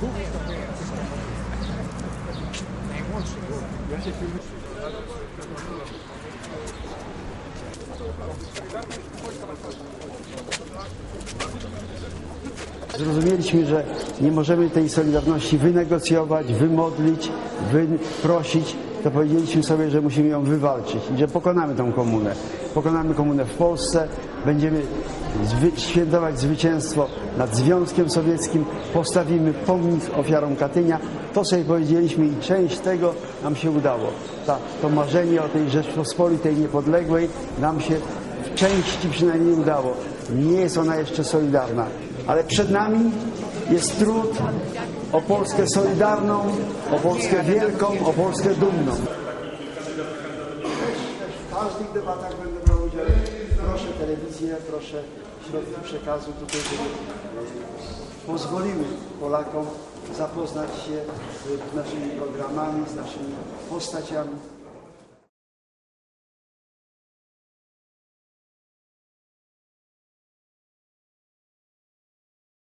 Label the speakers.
Speaker 1: Gut,
Speaker 2: Zrozumieliśmy, że nie możemy tej solidarności wynegocjować, wymodlić, wyprosić, to powiedzieliśmy sobie, że musimy ją wywalczyć i że pokonamy tą komunę. Pokonamy komunę w Polsce, będziemy zwy- świętować zwycięstwo nad Związkiem Sowieckim, postawimy pomnik ofiarom Katynia. To sobie powiedzieliśmy i część tego nam się udało. Ta, to marzenie o tej Rzeczpospolitej niepodległej nam się w części przynajmniej udało. Nie jest ona jeszcze solidarna, ale przed nami jest trud o Polskę solidarną, o Polskę wielką, o Polskę dumną. W każdych debatach będę brał udział. Proszę telewizję, proszę środki przekazu tutaj, żeby e, pozwoliły Polakom zapoznać się z naszymi programami, z naszymi postaciami.